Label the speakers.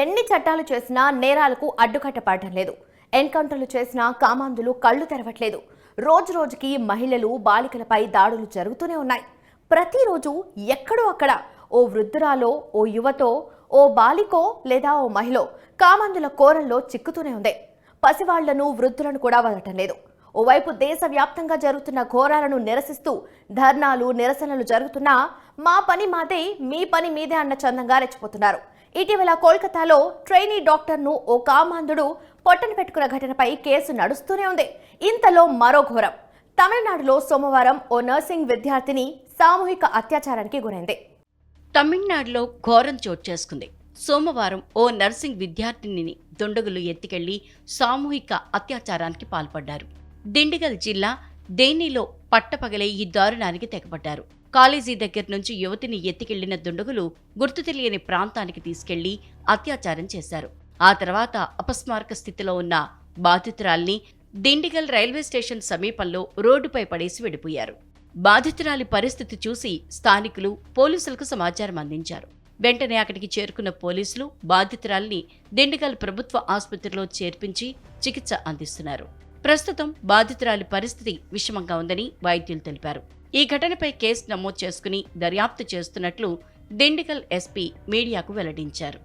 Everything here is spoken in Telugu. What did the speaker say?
Speaker 1: ఎన్ని చట్టాలు చేసినా నేరాలకు అడ్డుకట్టపడటం లేదు. ఎన్కౌంటర్లు చేసినా కామాంధులు కళ్ళు తెరవట్లేదు. రోజు రోజుకి మహిళలు బాలికలపై దాడులు జరుగుతూనే ఉన్నాయి. ప్రతిరోజు ఎక్కడో అక్కడ ఓ వృద్ధురాలో ఓ యువతో ఓ బాలికో లేదా ఓ మహిళ కామాంధుల కోరల్లో చిక్కుతూనే ఉంది. పసివాళ్ళను వృద్ధులను కూడా వదలటం లేదు. ఓవైపు దేశవ్యాప్తంగా జరుగుతున్న ఘోరాలను నిరసిస్తూ ధర్నాలు నిరసనలు జరుగుతున్నా మా పని మాదే మీ పని మీదే అన్న చందంగా రెచ్చిపోతున్నారు. ఇటీవల కోల్కతాలో ట్రైనీ డాక్టర్ను ఓ కామాంధుడు పొట్టన పెట్టుకున్న ఘటనపై కేసు నడుస్తూనే ఉంది. ఇంతలో మరో ఘోరం. తమిళనాడులో సోమవారం ఓ నర్సింగ్ విద్యార్థిని సామూహిక అత్యాచారానికి గురైంది.
Speaker 2: తమిళనాడులో ఘోరం చోటు చేసుకుంది. సోమవారం ఓ నర్సింగ్ విద్యార్థినిని దుండగులు ఎత్తికెళ్ళి సామూహిక అత్యాచారానికి పాల్పడ్డారు. దిండిగల్ జిల్లా దేనిలో పట్టపగలే ఈ దారుణానికి తెగపడ్డారు. కాలేజీ దగ్గర నుంచి యువతిని ఎత్తికెళ్ళిన దుండగులు గుర్తు తెలియని ప్రాంతానికి తీసుకెళ్ళి అత్యాచారం చేశారు. ఆ తర్వాత అపస్మారక స్థితిలో ఉన్న బాధితురాల్ని దిండిగల్ రైల్వే స్టేషన్ సమీపంలో రోడ్డుపై పడేసి వెళ్ళిపోయారు. బాధితురాలి పరిస్థితి చూసి స్థానికులు పోలీసులకు సమాచారం అందించారు. వెంటనే అక్కడికి చేరుకున్న పోలీసులు బాధితురాల్ని దిండిగల్ ప్రభుత్వ ఆసుపత్రిలో చేర్పించి చికిత్స అందిస్తున్నారు. ప్రస్తుతం బాధితురాలి పరిస్థితి విషమంగా ఉందని వైద్యులు తెలిపారు. ఈ ఘటనపై కేసు నమోదు చేసుకుని దర్యాప్తు చేస్తున్నట్లు దిండికల్ ఎస్పీ మీడియాకు వెల్లడించారు.